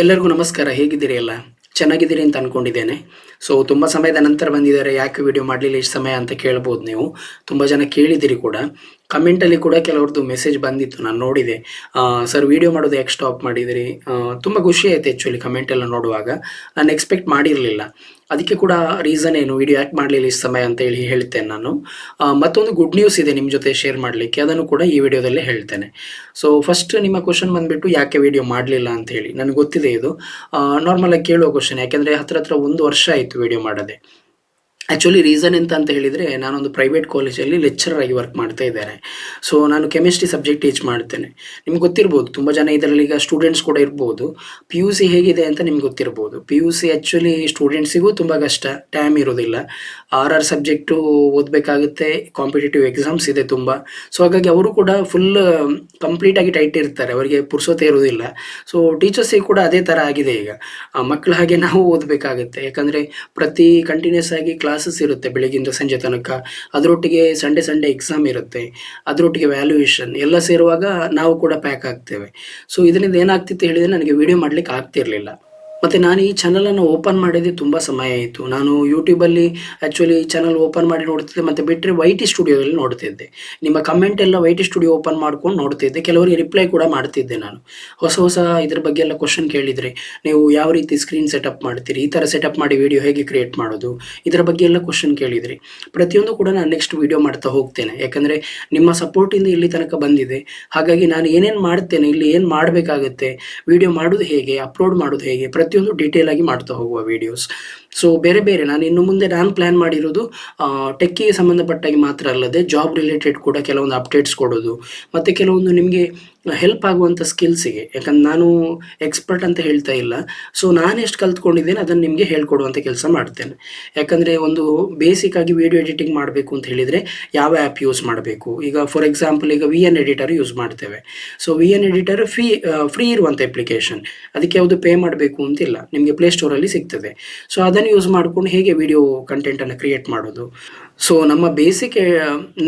ಎಲ್ಲರಿಗೂ ನಮಸ್ಕಾರ. ಹೇಗಿದ್ದೀರಿ ಎಲ್ಲ? ಚೆನ್ನಾಗಿದ್ದೀರಿ ಅಂತ ಅಂದ್ಕೊಂಡಿದ್ದೇನೆ ಸೊ ತುಂಬ ಸಮಯದ ನಂತರ ಬಂದಿದ್ದಾರೆ. ಯಾಕೆ ವಿಡಿಯೋ ಮಾಡಲಿಲ್ಲ? ಇಷ್ಟು ಸಮಯ ಅಂತ ಕೇಳ್ಬೋದು ನೀವು. ತುಂಬ ಜನ ಕೇಳಿದ್ದೀರಿ ಕೂಡ. ಕಮೆಂಟಲ್ಲಿ ಕೂಡ ಕೆಲವ್ರದ್ದು ಮೆಸೇಜ್ ಬಂದಿತ್ತು, ನಾನು ನೋಡಿದೆ. ಸರ್ ವಿಡಿಯೋ ಮಾಡೋದು ಯಾಕೆ ಸ್ಟಾಪ್ ಮಾಡಿದಿರಿ? ತುಂಬ ಖುಷಿ ಆಯ್ತು ಆ್ಯಕ್ಚುಲಿ ಕಮೆಂಟ್ ಎಲ್ಲ ನೋಡುವಾಗ. ನಾನು ಎಕ್ಸ್ಪೆಕ್ಟ್ ಮಾಡಿರಲಿಲ್ಲ. ಅದಕ್ಕೆ ಕೂಡ ರೀಸನ್ ಏನು? ವಿಡಿಯೋ ಯಾಕೆ ಮಾಡಲಿಲ್ಲ ಇಷ್ಟು ಸಮಯ ಅಂತ ಹೇಳಿ ಹೇಳ್ತೇನೆ ನಾನು. ಮತ್ತೊಂದು ಗುಡ್ ನ್ಯೂಸ್ ಇದೆ ನಿಮ್ಮ ಜೊತೆ ಶೇರ್ ಮಾಡಲಿಕ್ಕೆ. ಅದನ್ನು ಕೂಡ ಈ ವಿಡಿಯೋದಲ್ಲೇ ಹೇಳ್ತೇನೆ. ಸೊ ಫಸ್ಟ್ ನಿಮ್ಮ ಕ್ವಶನ್ ಬಂದುಬಿಟ್ಟು, ಯಾಕೆ ವಿಡಿಯೋ ಮಾಡಲಿಲ್ಲ? ಅಂತ ಹೇಳಿ. ನನಗೆ ಗೊತ್ತಿದೆ ಇದು. ನಾರ್ಮಲಾಗಿ ಕೇಳುವ ಕ್ವಶನ್ ಯಾಕೆಂದರೆ ಹತ್ರ ಹತ್ರ ಒಂದು ವರ್ಷ ಆಯಿತು ವಿಡಿಯೋ ಮಾಡದೆ. ಆ್ಯಕ್ಚುಲಿ ರೀಸನ್ ಎಂತ ಅಂತ ಹೇಳಿದರೆ, ನಾನೊಂದು ಪ್ರೈವೇಟ್ ಕಾಲೇಜಲ್ಲಿ ಲೆಕ್ಚರರ್ ಆಗಿ ವರ್ಕ್ ಮಾಡ್ತಾ ಇದ್ದೇನೆ. ಸೊ ನಾನು ಕೆಮಿಸ್ಟ್ರಿ ಸಬ್ಜೆಕ್ಟ್ ಟೀಚ್ ಮಾಡ್ತೇನೆ. ನಿಮ್ಗೆ ಗೊತ್ತಿರ್ಬೋದು, ತುಂಬ ಜನ ಇದರಲ್ಲಿ ಈಗ ಸ್ಟೂಡೆಂಟ್ಸ್ ಕೂಡ ಇರ್ಬೋದು. ಪಿ ಯು ಸಿ ಹೇಗಿದೆ ಅಂತ ನಿಮ್ಗೆ ಗೊತ್ತಿರ್ಬೋದು. ಪಿ ಯು ಸಿ ಆ್ಯಕ್ಚುಲಿ ಸ್ಟೂಡೆಂಟ್ಸಿಗೂ ತುಂಬ ಕಷ್ಟ ಟೈಮ್ ಇರೋದಿಲ್ಲ. ಆರ್ ಆರ್ ಸಬ್ಜೆಕ್ಟು ಓದಬೇಕಾಗುತ್ತೆ ಕಾಂಪಿಟೇಟಿವ್ ಎಕ್ಸಾಮ್ಸ್ ಇದೆ ತುಂಬ. ಸೊ ಹಾಗಾಗಿ ಅವರು ಕೂಡ ಫುಲ್ ಕಂಪ್ಲೀಟಾಗಿ ಟೈಟ್ ಇರ್ತಾರೆ, ಅವರಿಗೆ ಪುರ್ಸೋತೆ ಇರೋದಿಲ್ಲ. ಸೊ ಟೀಚರ್ಸಿಗೆ ಕೂಡ ಅದೇ ಥರ ಆಗಿದೆ ಈಗ. ಮಕ್ಕಳ ಹಾಗೆ ನಾವು ಓದಬೇಕಾಗುತ್ತೆ. ಯಾಕಂದರೆ ಪ್ರತಿ ಕಂಟಿನ್ಯೂಸ್ ಆಗಿ ಕ್ಲಾಸಸ್ ಇರುತ್ತೆ ಬೆಳಗಿಂದ ಸಂಜೆ ತನಕ. ಅದರೊಟ್ಟಿಗೆ ಸಂಡೇ ಸಂಡೇ ಎಕ್ಸಾಮ್ ಇರುತ್ತೆ. ಅದರೊಟ್ಟಿಗೆ ವ್ಯಾಲ್ಯೂಯೇಷನ್ ಎಲ್ಲ ಸೇರುವಾಗ ನಾವು ಕೂಡ ಪ್ಯಾಕ್ ಆಗ್ತೇವೆ. ಸೊ ಇದರಿಂದ ಏನಾಗ್ತಿತ್ತು ಹೇಳಿದರೆ ನನಗೆ ವಿಡಿಯೋ ಮಾಡಲಿಕ್ಕೆ ಆಗ್ತಿರಲಿಲ್ಲ. ಮತ್ತು ನಾನು ಈ ಚಾನಲನ್ನು ಓಪನ್ ಮಾಡಿದ್ದು ತುಂಬ ಸಮಯ ಆಯಿತು. ನಾನು ಯೂಟ್ಯೂಬಲ್ಲಿ ಆ್ಯಕ್ಚುಲಿ ಚಾನಲ್ ಓಪನ್ ಮಾಡಿ ನೋಡ್ತಿದ್ದೆ, ಮತ್ತು ಬಿಟ್ಟರೆ ವೈ ಟಿ ಸ್ಟುಡಿಯೋದಲ್ಲಿ ನೋಡ್ತಿದ್ದೆ. ನಿಮ್ಮ ಕಮೆಂಟ್ ಎಲ್ಲ ವೈ ಟಿ ಸ್ಟುಡಿಯೋ ಓಪನ್ ಮಾಡ್ಕೊಂಡು ನೋಡ್ತಿದ್ದೆ. ಕೆಲವರಿಗೆ ರಿಪ್ಲೈ ಕೂಡ ಮಾಡ್ತಿದ್ದೆ ನಾನು. ಹೊಸ ಹೊಸ ಇದ್ರ ಬಗ್ಗೆ ಎಲ್ಲ ಕ್ವಶನ್ ಕೇಳಿದರೆ, ನೀವು ಯಾವ ರೀತಿ ಸ್ಕ್ರೀನ್ ಸೆಟಪ್ ಮಾಡ್ತೀರಿ, ಈ ಥರ ಸೆಟಪ್ ಮಾಡಿ ವಿಡಿಯೋ ಹೇಗೆ ಕ್ರಿಯೇಟ್ ಮಾಡೋದು, ಇದರ ಬಗ್ಗೆ ಎಲ್ಲ ಕ್ವಶನ್ ಕೇಳಿದರೆ. ಪ್ರತಿಯೊಂದು ಕೂಡ ನಾನು ನೆಕ್ಸ್ಟ್ ವಿಡಿಯೋ ಮಾಡ್ತಾ ಹೋಗ್ತೇನೆ. ಯಾಕಂದರೆ ನಿಮ್ಮ ಸಪೋರ್ಟಿಂದ ಇಲ್ಲಿ ತನಕ ಬಂದಿದೆ. ಹಾಗಾಗಿ ನಾನು ಏನೇನು ಮಾಡ್ತೇನೆ, ಇಲ್ಲಿ ಏನು ಮಾಡಬೇಕಾಗುತ್ತೆ ವಿಡಿಯೋ ಮಾಡೋದು ಹೇಗೆ ಅಪ್ಲೋಡ್ ಮಾಡೋದು ಹೇಗೆ ಪ್ರತಿಯೊಂದು ಡೀಟೇಲ್ ಆಗಿ ಮಾಡ್ತಾ ಹೋಗುವ ವಿಡಿಯೋಸ್ ಸೊ ಬೇರೆ ಬೇರೆ, ನಾನು ಇನ್ನು ಮುಂದೆ ನಾನು ಪ್ಲ್ಯಾನ್ ಮಾಡಿರೋದು ಟೆಕ್ಕಿಗೆ ಸಂಬಂಧಪಟ್ಟಾಗಿ ಮಾತ್ರ ಅಲ್ಲದೆ ಜಾಬ್ ರಿಲೇಟೆಡ್ ಕೂಡ ಕೆಲವೊಂದು ಅಪ್ಡೇಟ್ಸ್ ಕೊಡೋದು. ಮತ್ತು ಕೆಲವೊಂದು ನಿಮಗೆ ಹೆಲ್ಪ್ ಆಗುವಂಥ ಸ್ಕಿಲ್ಸಿಗೆ ಯಾಕಂದ್ರೆ ನಾನು ಎಕ್ಸ್ಪರ್ಟ್ ಅಂತ ಹೇಳ್ತಾ ಇಲ್ಲ. ಸೊ ನಾನು ಎಷ್ಟು ಕಲ್ತ್ಕೊಂಡಿದ್ದೇನೆ ಅದನ್ನು ನಿಮಗೆ ಹೇಳ್ಕೊಡುವಂಥ ಕೆಲಸ ಮಾಡ್ತೇನೆ. ಯಾಕಂದರೆ ಒಂದು ಬೇಸಿಕ್ ಆಗಿ ವಿಡಿಯೋ ಎಡಿಟಿಂಗ್ ಮಾಡಬೇಕು ಅಂತ ಹೇಳಿದರೆ ಯಾವ ಆ್ಯಪ್ ಯೂಸ್ ಮಾಡಬೇಕು? ಈಗ ಫಾರ್ ಎಕ್ಸಾಂಪಲ್ ಈಗ ವಿ ಎನ್ ಎಡಿಟರ್ ಯೂಸ್ ಮಾಡ್ತೇವೆ. So V N editor free free ಇರುವಂಥ ಅಪ್ಲಿಕೇಶನ್ ಅದಕ್ಕೆ ಯಾವುದು ಪೇ ಮಾಡಬೇಕು ಅಂತಿಲ್ಲ. ನಿಮಗೆ ಪ್ಲೇಸ್ಟೋರಲ್ಲಿ ಸಿಗ್ತದೆ. ಸೊ ಅದನ್ನು ಯೂಸ್ ಮಾಡಿಕೊಂಡು ಹೇಗೆ ವಿಡಿಯೋ ಕಂಟೆಂಟನ್ನು ಕ್ರಿಯೇಟ್ ಮಾಡೋದು? ಸೊ ನಮ್ಮ ಬೇಸಿಕ್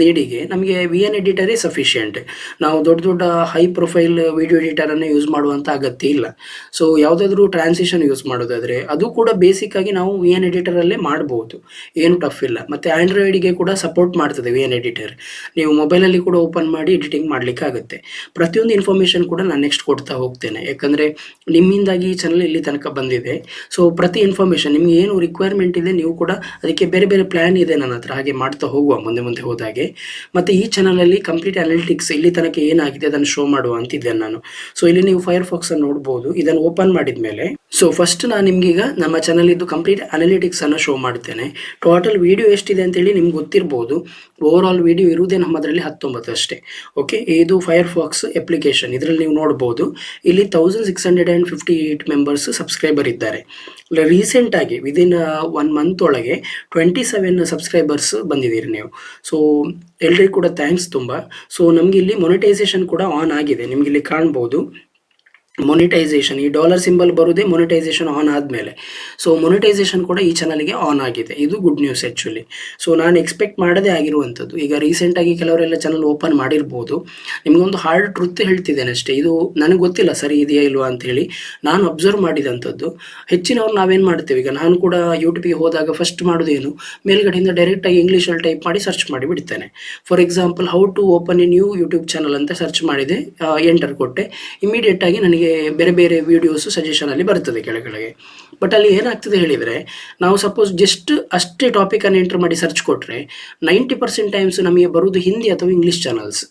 ನೀಡಿಗೆ ನಮಗೆ ವಿ ಎನ್ ಎಡಿಟರೇ ಸಫಿಷಿಯೆಂಟ್ ನಾವು ದೊಡ್ಡ ದೊಡ್ಡ ಹೈ ಪ್ರೊಫೈಲ್ ವಿಡಿಯೋ ಎಡಿಟರನ್ನು ಯೂಸ್ ಮಾಡುವಂಥ ಅಗತ್ಯ ಇಲ್ಲ. ಸೊ ಯಾವುದಾದ್ರೂ ಟ್ರಾನ್ಸಿಷನ್ ಯೂಸ್ ಮಾಡೋದಾದರೆ ಅದು ಕೂಡ ಬೇಸಿಕ್ ಆಗಿ ನಾವು ವಿ ಎನ್ ಎಡಿಟರಲ್ಲೇ ಮಾಡ್ಬೋದು. ಏನು ಟಫ್ ಇಲ್ಲ. ಮತ್ತು ಆ್ಯಂಡ್ರಾಯ್ಡಿಗೆ ಕೂಡ ಸಪೋರ್ಟ್ ಮಾಡ್ತದೆ ವಿ ಎನ್ ಎಡಿಟರ್ ನೀವು ಮೊಬೈಲಲ್ಲಿ ಕೂಡ ಓಪನ್ ಮಾಡಿ ಎಡಿಟಿಂಗ್ ಮಾಡಲಿಕ್ಕೆ ಆಗುತ್ತೆ. ಪ್ರತಿಯೊಂದು ಇನ್ಫಾರ್ಮೇಷನ್ ಕೂಡ ನಾನು ನೆಕ್ಸ್ಟ್ ಕೊಡ್ತಾ ಹೋಗ್ತೇನೆ. ಯಾಕಂದರೆ ನಿಮ್ಮಿಂದಾಗಿ ಈ ಚಾನಲ್ ಇಲ್ಲಿ ತನಕ ಬಂದಿದೆ. ಸೊ ಪ್ರತಿ ಇನ್ಫಾರ್ಮೇಷನ್ ನಿಮ್ಗೆ ಏನು ರಿಕ್ವೈರ್ಮೆಂಟ್ ಇದೆ, ನೀವು ಕೂಡ ಅದಕ್ಕೆ ಬೇರೆ ಬೇರೆ ಪ್ಲ್ಯಾನ್ ಇದೆ ನನ್ನ ಹತ್ರ. ಹಾಗೆ ಮಾಡ್ತಾ ಹೋಗುವ, ಮುಂದೆ ಮುಂದೆ ಹೋದಾಗೆ ಮತ್ತು ಈ ಚಾನಲಲ್ಲಿ ಕಂಪ್ಲೀಟ್ ಅನಾಲಿಟಿಕ್ಸ್ ಇಲ್ಲಿ ತನಕ ಏನಾಗಿದೆ ಅದನ್ನು ಶೋ ಮಾಡುವ ಅಂತಿದ್ದೇನೆ ನಾನು. ಸೊ ಇಲ್ಲಿ ನೀವು ಫೈರ್ ಫಾಕ್ಸ್ ಅನ್ನು ನೋಡ್ಬೋದು. ಇದನ್ನು ಓಪನ್ ಮಾಡಿದ ಮೇಲೆ ಸೊ ಫಸ್ಟ್ ನಾನು ನಿಮ್ಗೀಗ ನಮ್ಮ ಚಾನಲ್ ಇದ್ದು ಕಂಪ್ಲೀಟ್ ಅನಾಲಿಟಿಕ್ಸ್ ಅನ್ನು ಶೋ ಮಾಡ್ತೇನೆ. ಟೋಟಲ್ ವಿಡಿಯೋ ಎಷ್ಟಿದೆ ಅಂತೇಳಿ ನಿಮ್ಗೆ ಗೊತ್ತಿರ್ಬೋದು. ಓವರ್ ಆಲ್ ವಿಡಿಯೋ ಇರುವುದೇ ನಮ್ಮದರಲ್ಲಿ ಹತ್ತೊಂಬತ್ತು ಅಷ್ಟೇ. ಓಕೆ ಇದು ಫೈರ್ ಫಾಕ್ಸ್ ಅಪ್ಲಿಕೇಶನ್ ಇದರಲ್ಲಿ ನೀವು ನೋಡ್ಬೋದು. ಇಲ್ಲಿ thousand six hundred and fifty eight members subscriber ಇದ್ದಾರೆ ರೀಸೆಂಟಾಗಿ ವಿದಿನ್ ಒನ್ ಮಂತ್ ಒಳಗೆ ಟ್ವೆಂಟಿ ಸೆವೆನ್ ಸಬ್ಸ್ಕ್ರೈಬರ್ಸ್ ಬಂದಿದ್ದೀರಿ ನೀವು. ಸೊ ಎಲ್ರಿಗೂ ಕೂಡ ಥ್ಯಾಂಕ್ಸ್ ತುಂಬ. ಸೊ ನಮಗೆ ಇಲ್ಲಿ ಮೊನಿಟೈಸೇಷನ್ ಕೂಡ ಆನ್ ಆಗಿದೆ. ನಿಮ್ಗೆ ಇಲ್ಲಿ ಕಾಣ್ಬೋದು. ಮೊನಿಟೈಸೇಷನ್ ಈ ಡಾಲರ್ ಸಿಂಬಲ್ ಬರುವುದೇ ಮೊನಿಟೈಸೇಷನ್ ಆನ್ ಆದಮೇಲೆ. ಸೊ ಮೊನಿಟೈಸೇಷನ್ ಕೂಡ ಈ ಚಾನಲ್ಗೆ ಆನ್ ಆಗಿದೆ. ಇದು ಗುಡ್ ನ್ಯೂಸ್ ಆ್ಯಕ್ಚುಲಿ ಸೊ ನಾನು ಎಕ್ಸ್ಪೆಕ್ಟ್ ಮಾಡದೇ ಆಗಿರುವಂಥದ್ದು. ಈಗ ರೀಸೆಂಟಾಗಿ ಕೆಲವರೆಲ್ಲ ಚಾನಲ್ ಓಪನ್ ಮಾಡಿರ್ಬೋದು. ನಿಮಗೊಂದು ಹಾರ್ಡ್ ಟ್ರುತ್ ಹೇಳ್ತಿದ್ದೇನೆ ಅಷ್ಟೇ. ಇದು ನನಗೆ ಗೊತ್ತಿಲ್ಲ ಸರಿ ಇದೆಯಾ ಇಲ್ವಾ ಅಂತೇಳಿ ನಾನು ಅಬ್ಸರ್ವ್ ಮಾಡಿದಂಥದ್ದು. ಹೆಚ್ಚಿನವ್ರು ನಾವೇನು ಮಾಡ್ತೇವೆ? ಈಗ ನಾನು ಕೂಡ ಯೂಟ್ಯೂಬಿಗೆ ಹೋದಾಗ ಫಸ್ಟ್ ಮಾಡೋದೇನು ಮೇಲ್ಗಡೆಯಿಂದ ಡೈರೆಕ್ಟಾಗಿ ಇಂಗ್ಲೀಷಲ್ಲಿ ಟೈಪ್ ಮಾಡಿ ಸರ್ಚ್ ಮಾಡಿ ಬಿಡ್ತೇನೆ. For example how to open a new YouTube channel ಅಂತ ಸರ್ಚ್ ಮಾಡಿದೆ. ಎಂಟರ್ ಕೊಟ್ಟೆ. ಇಮಿಡಿಯೇಟಾಗಿ ನನಗೆ ಬೇರೆ ಬೇರೆ ವೀಡಿಯೋಸು ಸಜೆಷನಲ್ಲಿ ಬರ್ತದೆ ಕೆಳಗಡೆಗೆ. ಬಟ್ ಅಲ್ಲಿ ಏನಾಗ್ತದೆ ಹೇಳಿದರೆ, ನಾವು ಸಪೋಸ್ ಜಸ್ಟ್ ಅಷ್ಟೇ ಟಾಪಿಕನ್ನು ಎಂಟರ್ ಮಾಡಿ ಸರ್ಚ್ ಕೊಟ್ಟರೆ ನೈಂಟಿ ಪರ್ಸೆಂಟ್ ಟೈಮ್ಸ್ ನಮಗೆ ಬರುವುದು ಹಿಂದಿ ಅಥವಾ ಇಂಗ್ಲೀಷ್ ಚಾನಲ್ಸ್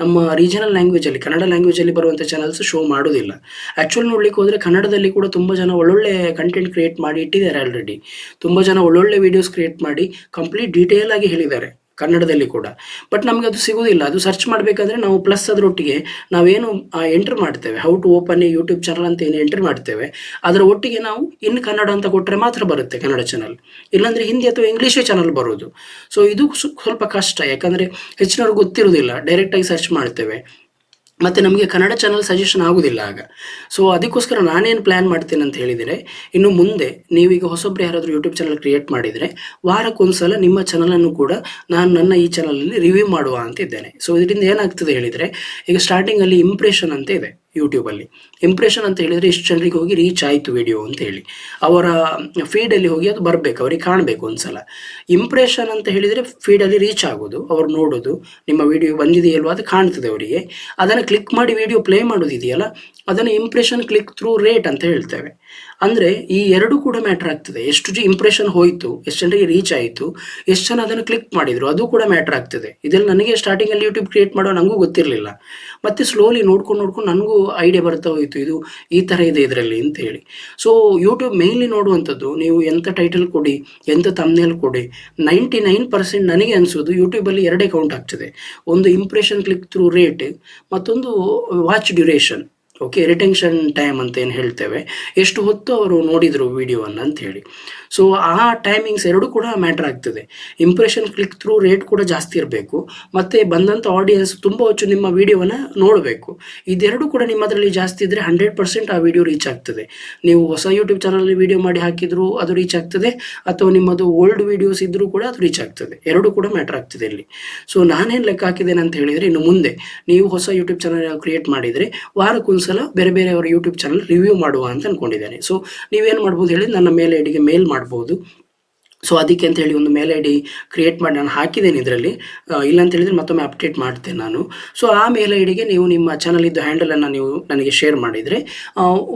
ನಮ್ಮ ರೀಜನಲ್ ಲ್ಯಾಂಗ್ವೇಜಲ್ಲಿ ಕನ್ನಡ ಲ್ಯಾಂಗ್ವೇಜಲ್ಲಿ ಬರುವಂಥ ಚಾನಲ್ಸ್ ಶೋ ಮಾಡೋದಿಲ್ಲ ಆ್ಯಕ್ಚುಲ್ ನೋಡ್ಲಿಕ್ಕೆ ಹೋದರೆ ಕನ್ನಡದಲ್ಲಿ ಕೂಡ ತುಂಬ ಜನ ಒಳ್ಳೊಳ್ಳೆ ಕಂಟೆಂಟ್ ಕ್ರಿಯೇಟ್ ಮಾಡಿ ಇಟ್ಟಿದ್ದಾರೆ ಆಲ್ರೆಡಿ ತುಂಬ ಜನ ಒಳ್ಳೊಳ್ಳೆ ವೀಡಿಯೋಸ್ ಕ್ರಿಯೇಟ್ ಮಾಡಿ ಕಂಪ್ಲೀಟ್ ಡೀಟೇಲ್ ಆಗಿ ಹೇಳಿದ್ದಾರೆ. ಕನ್ನಡದಲ್ಲಿ ಕೂಡ. ಬಟ್ ನಮಗೆ ಅದು ಸಿಗೋದಿಲ್ಲ. ಅದು ಸರ್ಚ್ ಮಾಡಬೇಕಾದ್ರೆ ನಾವು ಪ್ಲಸ್ ಅದರೊಟ್ಟಿಗೆ ನಾವೇನು ಎಂಟರ್ ಮಾಡ್ತೇವೆ. How to open a YouTube channel ಅಂತ ಏನು ಎಂಟರ್ ಮಾಡ್ತೇವೆ. ಅದರ ಒಟ್ಟಿಗೆ ನಾವು ಇನ್ ಕನ್ನಡ ಅಂತ ಕೊಟ್ಟರೆ ಮಾತ್ರ ಬರುತ್ತೆ ಕನ್ನಡ ಚಾನಲ್ ಇಲ್ಲಾಂದರೆ ಹಿಂದಿ ಅಥವಾ ಇಂಗ್ಲೀಷೇ ಚಾನಲ್ ಬರೋದು. ಸೊ ಇದು ಸ್ವಲ್ಪ ಕಷ್ಟ. ಯಾಕಂದರೆ ಹೆಚ್ಚಿನವ್ರಿಗೆ ಗೊತ್ತಿರೋದಿಲ್ಲ. ಡೈರೆಕ್ಟಾಗಿ ಸರ್ಚ್ ಮಾಡ್ತೇವೆ. ಮತ್ತು ನಮಗೆ ಕನ್ನಡ ಚಾನಲ್ ಸಜೆಷನ್ ಆಗೋದಿಲ್ಲ ಆಗ. ಸೊ ಅದಕ್ಕೋಸ್ಕರ ನಾನೇನು ಪ್ಲ್ಯಾನ್ ಮಾಡ್ತೇನೆ ಅಂತ ಹೇಳಿದರೆ, ಇನ್ನು ಮುಂದೆ ನೀವೀಗ ಹೊಸೊಬ್ಬರು ಯಾರಾದರೂ ಯೂಟ್ಯೂಬ್ ಚಾನಲ್ ಕ್ರಿಯೇಟ್ ಮಾಡಿದರೆ, ವಾರಕ್ಕೊಂದ್ಸಲ ನಿಮ್ಮ ಚಾನಲನ್ನು ಕೂಡ ನಾನು ನನ್ನ ಈ ಚಾನಲಲ್ಲಿ ರಿವ್ಯೂ ಮಾಡುವ ಅಂತ ಇದ್ದೇನೆ. ಸೊ ಇದರಿಂದ ಏನಾಗ್ತದೆ ಹೇಳಿದರೆ, ಈಗ ಸ್ಟಾರ್ಟಿಂಗಲ್ಲಿ ಇಂಪ್ರೆಷನ್ ಅಂತ ಇದೆ. ಯೂಟ್ಯೂಬಲ್ಲಿ ಇಂಪ್ರೆಷನ್ ಅಂತ ಹೇಳಿದರೆ ಇಷ್ಟು ಜನರಿಗೆ ಹೋಗಿ ರೀಚ್ ಆಯಿತು ವಿಡಿಯೋ ಅಂತ ಹೇಳಿ. ಅವರ ಫೀಡಲ್ಲಿ ಹೋಗಿ ಅದು ಬರಬೇಕು, ಅವರಿಗೆ ಕಾಣಬೇಕು ಒಂದ್ಸಲ. ಇಂಪ್ರೆಷನ್ ಅಂತ ಹೇಳಿದರೆ ಫೀಡಲ್ಲಿ ರೀಚ್ ಆಗೋದು, ಅವ್ರು ನೋಡೋದು, ನಿಮ್ಮ ವಿಡಿಯೋ ಬಂದಿದೆಯಲ್ವ ಅದು ಕಾಣ್ತದೆ ಅವರಿಗೆ. ಅದನ್ನು ಕ್ಲಿಕ್ ಮಾಡಿ ವಿಡಿಯೋ ಪ್ಲೇ ಮಾಡೋದಿದೆಯಲ್ಲ ಅದನ್ನು ಇಂಪ್ರೆಷನ್ ಕ್ಲಿಕ್ ಥ್ರೂ ರೇಟ್ ಅಂತ ಹೇಳ್ತೇವೆ. ಅಂದರೆ ಈ ಎರಡು ಕೂಡ ಮ್ಯಾಟ್ರ್ ಆಗ್ತದೆ. ಎಷ್ಟು ಜಿ ಇಂಪ್ರೆಷನ್ ಹೋಯಿತು, ಎಷ್ಟು ಜನರಿಗೆ ರೀಚ್ ಆಯಿತು, ಎಷ್ಟು ಜನ ಅದನ್ನು ಕ್ಲಿಕ್ ಮಾಡಿದರು, ಅದು ಕೂಡ ಮ್ಯಾಟ್ರ್ ಆಗ್ತದೆ. ಇದೆಲ್ಲ ನನಗೆ ಸ್ಟಾರ್ಟಿಂಗಲ್ಲಿ ಯೂಟ್ಯೂಬ್ ಕ್ರಿಯೇಟ್ ಮಾಡೋ ನನಗೂ ಗೊತ್ತಿರಲಿಲ್ಲ. ಮತ್ತು ಸ್ಲೋಲಿ ನೋಡ್ಕೊಂಡು ನೋಡ್ಕೊಂಡು ನನಗೂ ಐಡಿಯಾ ಬರ್ತಾ ಹೋಯಿತು, ಇದು ಈ ಥರ ಇದೆ ಇದರಲ್ಲಿ ಅಂತ ಹೇಳಿ ಸೊ ಯೂಟ್ಯೂಬ್ ಮೇಯ್ನ್ಲಿ ನೋಡುವಂಥದ್ದು, ನೀವು ಎಂಥ ಟೈಟಲ್ ಕೊಡಿ ಎಂಥ ತಮ್ನೇಲ್ ಕೊಡಿ ನೈಂಟಿ ನೈನ್ ಪರ್ಸೆಂಟ್ ನನಗೆ ಅನಿಸೋದು ಯೂಟ್ಯೂಬಲ್ಲಿ ಎರಡೇ ಕೌಂಟ್ ಆಗ್ತದೆ. ಒಂದು ಇಂಪ್ರೆಷನ್ ಕ್ಲಿಕ್ ಥ್ರೂ ರೇಟ್ ಮತ್ತೊಂದು watch duration okay retention time ಅಂತ ಏನು ಹೇಳ್ತೇವೆ, ಎಷ್ಟು ಹೊತ್ತು ಅವರು ನೋಡಿದರು ವಿಡಿಯೋವನ್ನು ಅಂತ ಹೇಳಿ. ಸೊ ಆ ಟೈಮಿಂಗ್ಸ್ ಎರಡು ಕೂಡ ಮ್ಯಾಟ್ರ್ ಆಗ್ತದೆ. ಇಂಪ್ರೆಷನ್ ಕ್ಲಿಕ್ ಥ್ರೂ ರೇಟ್ ಕೂಡ ಜಾಸ್ತಿ ಇರಬೇಕು. ಮತ್ತು ಬಂದಂಥ ಆಡಿಯನ್ಸ್ ತುಂಬ ಹೆಚ್ಚು ನಿಮ್ಮ ವಿಡಿಯೋವನ್ನು ನೋಡಬೇಕು. ಇದೆರಡು ಕೂಡ ನಿಮ್ಮದರಲ್ಲಿ ಜಾಸ್ತಿ ಇದ್ದರೆ ಹಂಡ್ರೆಡ್ ಪರ್ಸೆಂಟ್ ಆ ವಿಡಿಯೋ ರೀಚ್ ಆಗ್ತದೆ. ನೀವು ಹೊಸ ಯೂಟ್ಯೂಬ್ ಚಾನಲಲ್ಲಿ ವಿಡಿಯೋ ಮಾಡಿ ಹಾಕಿದರೂ ಅದು ರೀಚ್ ಆಗ್ತದೆ, ಅಥವಾ ನಿಮ್ಮದು ಓಲ್ಡ್ ವಿಡಿಯೋಸ್ ಇದ್ದರೂ ಕೂಡ ಅದು ರೀಚ್ ಆಗ್ತದೆ. ಎರಡೂ ಕೂಡ ಮ್ಯಾಟ್ರ್ ಆಗ್ತದೆ ಇಲ್ಲಿ. ಸೊ ನಾನೇನು ಲೆಕ್ಕ ಹಾಕಿದ್ದೇನೆ ಅಂತ ಹೇಳಿದರೆ ಇನ್ನು ಮುಂದೆ, ನೀವು ಹೊಸ ಯೂಟ್ಯೂಬ್ ಚಾನಲ್ ಕ್ರಿಯೇಟ್ ಮಾಡಿದರೆ ವಾರಕ್ಕೊಂದ್ಸಲ ಬೇರೆ ಬೇರೆ ಅವರ ಯೂಟ್ಯೂಬ್ ಚಾನಲ್ ರಿವ್ಯೂ ಮಾಡುವ ಅಂತ ಅಂದ್ಕೊಂಡಿದ್ದೇನೆ ಸೊ ನೀವೇನು ಮಾಡ್ಬೋದು ಹೇಳಿ ನನ್ನ ಮೇಲೆ ಐಡಿಗೆ ಮೇಲ್ ಮಾಡ್ಬೋದು. ಸೊ ಅದಕ್ಕೆ ಅಂತ ಹೇಳಿ ಒಂದು ಮೇಲ್ ಐ ಡಿ ಕ್ರಿಯೇಟ್ ಮಾಡಿ ನಾನು ಹಾಕಿದ್ದೇನೆ ಇದರಲ್ಲಿ. ಇಲ್ಲ ಅಂತ ಹೇಳಿದರೆ ಮತ್ತೊಮ್ಮೆ ಅಪ್ಡೇಟ್ ಮಾಡ್ತೇನೆ ನಾನು. ಸೊ ಆ ಮೇಲ್ ಐ ಡಿಗೆ ನೀವು ನಿಮ್ಮ ಚಾನಲಿದ್ದು ಹ್ಯಾಂಡಲನ್ನು ನೀವು ನನಗೆ ಶೇರ್ ಮಾಡಿದರೆ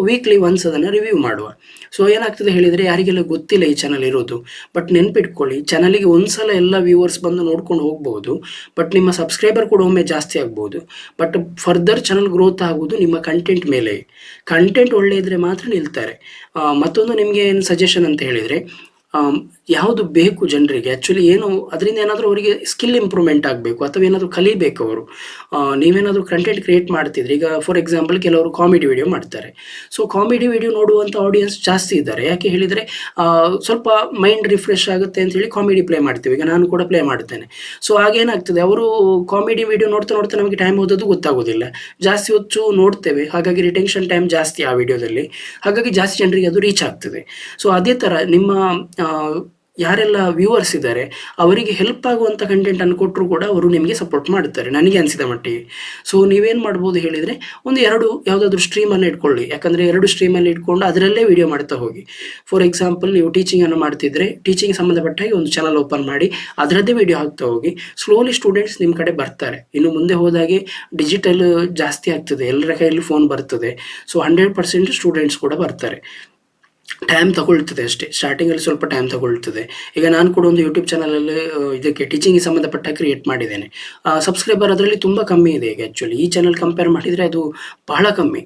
ವೀಕ್ಲಿ ಒನ್ಸ್ ಅದನ್ನು ರಿವ್ಯೂ ಮಾಡುವ. ಸೊ ಏನಾಗ್ತದೆ ಹೇಳಿದರೆ ಯಾರಿಗೆಲ್ಲ ಗೊತ್ತಿಲ್ಲ ಈ ಚಾನಲ್ ಇರೋದು ಬಟ್ ನೆನ್ಪಿಟ್ಕೊಳ್ಳಿ ಚಾನಲಿಗೆ ಒಂದು ಸಲ ಎಲ್ಲ ವ್ಯೂವರ್ಸ್ ಬಂದು ನೋಡ್ಕೊಂಡು ಹೋಗ್ಬೋದು ಬಟ್ ನಿಮ್ಮ ಸಬ್ಸ್ಕ್ರೈಬರ್ ಕೂಡ ಒಮ್ಮೆ ಜಾಸ್ತಿ ಆಗ್ಬೋದು. ಬಟ್ ಫರ್ದರ್ ಚಾನಲ್ ಗ್ರೋತ್ ಆಗೋದು ನಿಮ್ಮ ಕಂಟೆಂಟ್ ಮೇಲೆ. ಕಂಟೆಂಟ್ ಒಳ್ಳೆ ಇದ್ದರೆ ಮಾತ್ರ ನಿಲ್ತಾರೆ. ಮತ್ತೊಂದು ನಿಮಗೆ ಏನು ಸಜೆಷನ್ ಅಂತ ಹೇಳಿದರೆ ಯಾವುದು ಬೇಕು ಜನರಿಗೆ ಆ್ಯಕ್ಚುಲಿ ಏನು, ಅದರಿಂದ ಏನಾದರೂ ಅವರಿಗೆ ಸ್ಕಿಲ್ ಇಂಪ್ರೂವ್ಮೆಂಟ್ ಆಗಬೇಕು, ಅಥವಾ ಏನಾದರೂ ಕಲಿಬೇಕು ಅವರು. ನೀವೇನಾದರೂ ಕಂಟೆಂಟ್ ಕ್ರಿಯೇಟ್ ಮಾಡ್ತಿದ್ರೆ, ಈಗ ಫಾರ್ ಎಕ್ಸಾಂಪಲ್ ಕೆಲವರು ಕಾಮಿಡಿ ವಿಡಿಯೋ ಮಾಡ್ತಾರೆ. ಸೊ ಕಾಮಿಡಿ ವಿಡಿಯೋ ನೋಡುವಂಥ ಆಡಿಯನ್ಸ್ ಜಾಸ್ತಿ ಇದ್ದಾರೆ. ಯಾಕೆ ಹೇಳಿದರೆ ಸ್ವಲ್ಪ ಮೈಂಡ್ ರಿಫ್ರೆಶ್ ಆಗುತ್ತೆ ಅಂತ ಹೇಳಿ ಕಾಮಿಡಿ ಪ್ಲೇ ಮಾಡ್ತೀವಿ. ಈಗ ನಾನು ಕೂಡ ಪ್ಲೇ ಮಾಡ್ತೇನೆ. ಸೊ ಹಾಗೇನಾಗ್ತದೆ, ಅವರು ಕಾಮಿಡಿ ವಿಡಿಯೋ ನೋಡ್ತಾ ನೋಡ್ತಾ ನಮಗೆ ಟೈಮ್ ಓದೋದು ಗೊತ್ತಾಗೋದಿಲ್ಲ. ಜಾಸ್ತಿ ಹೊತ್ತು ನೋಡ್ತೇವೆ, ಹಾಗಾಗಿ ರಿಟೆನ್ಷನ್ ಟೈಮ್ ಜಾಸ್ತಿ ಆ ವಿಡಿಯೋದಲ್ಲಿ ಹಾಗಾಗಿ ಜಾಸ್ತಿ ಜನರಿಗೆ ಅದು ರೀಚ್ ಆಗ್ತದೆ. ಸೊ ಅದೇ ಥರ ನಿಮ್ಮ ಯಾರೆಲ್ಲ ವ್ಯೂವರ್ಸ್ ಇದ್ದಾರೆ ಅವರಿಗೆ ಹೆಲ್ಪ್ ಆಗುವಂಥ ಕಂಟೆಂಟನ್ನು ಕೊಟ್ಟರು ಕೂಡ ಅವರು ನಿಮಗೆ ಸಪೋರ್ಟ್ ಮಾಡ್ತಾರೆ, ನನಗೆ ಅನಿಸಿದ ಮಟ್ಟಿಗೆ. ಸೊ ನೀವೇನು ಮಾಡ್ಬೋದು ಹೇಳಿದರೆ, ಒಂದು ಎರಡು ಯಾವುದಾದ್ರೂ ಸ್ಟ್ರೀಮನ್ನು ಇಟ್ಕೊಳ್ಳಿ. ಯಾಕಂದರೆ ಎರಡು ಸ್ಟ್ರೀಮಲ್ಲಿ ಇಟ್ಕೊಂಡು ಅದರಲ್ಲೇ ವಿಡಿಯೋ ಮಾಡ್ತಾ ಹೋಗಿ. ಫಾರ್ ಎಕ್ಸಾಂಪಲ್ ನೀವು ಟೀಚಿಂಗನ್ನು ಮಾಡ್ತಿದ್ರೆ ಟೀಚಿಂಗ್ ಸಂಬಂಧಪಟ್ಟ ಹಾಗೆ ಒಂದು ಚಾನಲ್ ಓಪನ್ ಮಾಡಿ, ಅದರದ್ದೇ ವಿಡಿಯೋ ಹಾಕ್ತಾ ಹೋಗಿ ಸ್ಲೋಲಿ ಸ್ಟೂಡೆಂಟ್ಸ್ ನಿಮ್ಮ ಕಡೆ ಬರ್ತಾರೆ. ಇನ್ನು ಮುಂದೆ ಹೋದಾಗೆ ಡಿಜಿಟಲ್ ಜಾಸ್ತಿ ಆಗ್ತದೆ, ಎಲ್ಲರ ಕೈಯಲ್ಲಿ ಫೋನ್ ಬರ್ತದೆ. ಸೊ ಹಂಡ್ರೆಡ್ ಪರ್ಸೆಂಟ್ ಸ್ಟೂಡೆಂಟ್ಸ್ ಕೂಡ ಬರ್ತಾರೆ. ಟೈಮ್ ತಗೊಳ್ತದೆ ಅಷ್ಟೇ. ಸ್ಟಾರ್ಟಿಂಗಲ್ಲಿ ಸ್ವಲ್ಪ ಟೈಮ್ ತಗೊಳ್ತದೆ. ಈಗ ನಾನು ಕೂಡ ಒಂದು ಯೂಟ್ಯೂಬ್ ಚಾನಲಲ್ಲಿ ಇದಕ್ಕೆ ಟೀಚಿಂಗ್ಗೆ ಸಂಬಂಧಪಟ್ಟ ಕ್ರಿಯೇಟ್ ಮಾಡಿದ್ದೇನೆ. ಸಬ್ಸ್ಕ್ರೈಬರ್ ಅದರಲ್ಲಿ ತುಂಬ ಕಮ್ಮಿ ಇದೆ ಈಗ ಆ್ಯಕ್ಚುಲಿ ಈ ಚಾನಲ್ ಕಂಪೇರ್ ಮಾಡಿದರೆ ಅದು ಬಹಳ ಕಮ್ಮಿ.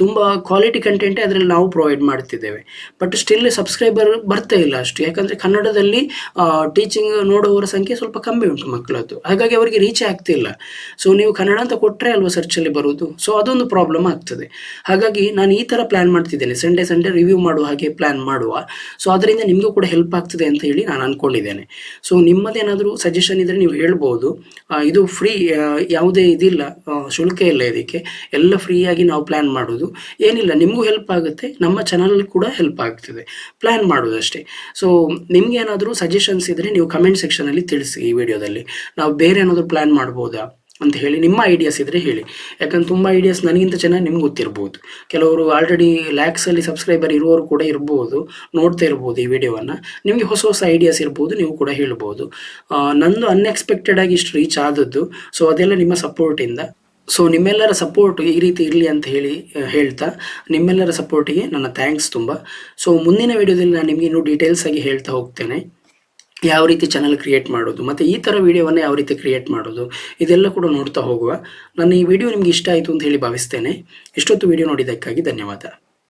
ತುಂಬ ಕ್ವಾಲಿಟಿ ಕಂಟೆಂಟೇ ಅದರಲ್ಲಿ ನಾವು ಪ್ರೊವೈಡ್ ಮಾಡ್ತಿದ್ದೇವೆ. ಬಟ್ ಸ್ಟಿಲ್ ಸಬ್ಸ್ಕ್ರೈಬರ್ ಬರ್ತಾ ಇಲ್ಲ ಅಷ್ಟು. ಯಾಕಂದರೆ ಕನ್ನಡದಲ್ಲಿ ಟೀಚಿಂಗ್ ನೋಡುವವರ ಸಂಖ್ಯೆ ಸ್ವಲ್ಪ ಕಮ್ಮಿ ಉಂಟು ಮಕ್ಕಳದ್ದು ಹಾಗಾಗಿ ಅವರಿಗೆ ರೀಚ್ ಆಗ್ತಿಲ್ಲ. ಸೊ ನೀವು ಕನ್ನಡ ಅಂತ ಕೊಟ್ಟರೆ ಅಲ್ವಾ ಸರ್ಚಲ್ಲಿ ಬರೋದು ಸೊ ಅದೊಂದು ಪ್ರಾಬ್ಲಮ್ ಆಗ್ತದೆ. ಹಾಗಾಗಿ ನಾನು ಈ ಥರ ಪ್ಲ್ಯಾನ್ ಮಾಡ್ತಿದ್ದೇನೆ. ಸಂಡೇ ಸಂಡೇ ರಿವ್ಯೂ ಮಾಡುವ ಹಾಗೆ ಪ್ಲ್ಯಾನ್ ಮಾಡುವ. ಸೊ ಅದರಿಂದ ನಿಮಗೂ ಕೂಡ ಹೆಲ್ಪ್ ಆಗ್ತದೆ ಅಂತ ಹೇಳಿ ನಾನು ಅಂದ್ಕೊಂಡಿದ್ದೇನೆ ಸೊ ನಿಮ್ಮದೇನಾದರೂ ಸಜೆಷನ್ ಇದ್ದರೆ ನೀವು ಹೇಳ್ಬೋದು. ಇದು ಫ್ರೀ ಯಾವುದೇ ಇದಿಲ್ಲ. ಶುಲ್ಕ ಇಲ್ಲ ಇದಕ್ಕೆ. ಎಲ್ಲ ಫ್ರೀಯಾಗಿ ನಾವು ಪ್ಲ್ಯಾನ್ ಮಾಡೋದು. ಏನಿಲ್ಲ, ನಿಮಗೂ ಹೆಲ್ಪ್ ಆಗುತ್ತೆ. ನಮ್ಮ ಚಾನಲ್ ಕೂಡ ಹೆಲ್ಪ್ ಆಗ್ತದೆ. ಪ್ಲ್ಯಾನ್ ಮಾಡೋದಷ್ಟೇ ಸೊ ನಿಮ್ಗೆ ಏನಾದರೂ ಸಜೆಷನ್ಸ್ ಇದ್ದರೆ ನೀವು ಕಮೆಂಟ್ ಸೆಕ್ಷನಲ್ಲಿ ತಿಳಿಸಿ ಈ ವಿಡಿಯೋದಲ್ಲಿ ನಾವು ಬೇರೆ ಏನಾದರೂ ಪ್ಲ್ಯಾನ್ ಮಾಡ್ಬೋದಾ? ಅಂತ ಹೇಳಿ, ನಿಮ್ಮ ಐಡಿಯಾಸ್ ಇದ್ದರೆ ಹೇಳಿ. ಯಾಕಂದ್ರೆ ತುಂಬ ಐಡಿಯಾಸ್ ನನಗಿಂತ ಚೆನ್ನಾಗಿ ನಿಮ್ಗೆ ಗೊತ್ತಿರ್ಬೋದು. ಕೆಲವರು ಆಲ್ರೆಡಿ ಲ್ಯಾಕ್ಸಲ್ಲಿ ಸಬ್ಸ್ಕ್ರೈಬರ್ ಇರುವವರು ಕೂಡ ಇರ್ಬೋದು, ನೋಡ್ತಾ ಇರ್ಬೋದು ಈ ವಿಡಿಯೋವನ್ನು ನಿಮಗೆ ಹೊಸ ಹೊಸ ಐಡಿಯಾಸ್ ಇರ್ಬೋದು, ನೀವು ಕೂಡ ಹೇಳ್ಬೋದು. ನಂದು ಅನ್ಎಕ್ಸ್ಪೆಕ್ಟೆಡ್ ಆಗಿ ಇಷ್ಟು ರೀಚ್ ಆದದ್ದು ಸೊ ಅದೆಲ್ಲ ನಿಮ್ಮ ಸಪೋರ್ಟಿಂದ ಸೊ ನಿಮ್ಮೆಲ್ಲರ ಸಪೋರ್ಟ್ ಈ ರೀತಿ ಇರಲಿ ಅಂತ ಹೇಳಿ ಹೇಳ್ತಾ, ನಿಮ್ಮೆಲ್ಲರ ಸಪೋರ್ಟಿಗೆ ನನ್ನ ಥ್ಯಾಂಕ್ಸ್ ತುಂಬ. ಸೊ ಮುಂದಿನ ವಿಡಿಯೋದಲ್ಲಿ ನಾನು ನಿಮಗೆ ಇನ್ನೂ ಡೀಟೇಲ್ಸ್ ಆಗಿ ಹೇಳ್ತಾ ಹೋಗ್ತೇನೆ. ಯಾವ ರೀತಿ ಚಾನಲ್ ಕ್ರಿಯೇಟ್ ಮಾಡೋದು, ಮತ್ತು ಈ ಥರ ವೀಡಿಯೋವನ್ನು ಯಾವ ರೀತಿ ಕ್ರಿಯೇಟ್ ಮಾಡೋದು, ಇದೆಲ್ಲ ಕೂಡ ನೋಡ್ತಾ ಹೋಗುವ. ನನ್ನ ಈ ವಿಡಿಯೋ ನಿಮ್ಗೆ ಇಷ್ಟ ಆಯಿತು ಅಂತ ಹೇಳಿ ಭಾವಿಸ್ತೇನೆ. ಇಷ್ಟೊತ್ತು ವಿಡಿಯೋ ನೋಡಿದ್ದಕ್ಕಾಗಿ ಧನ್ಯವಾದ.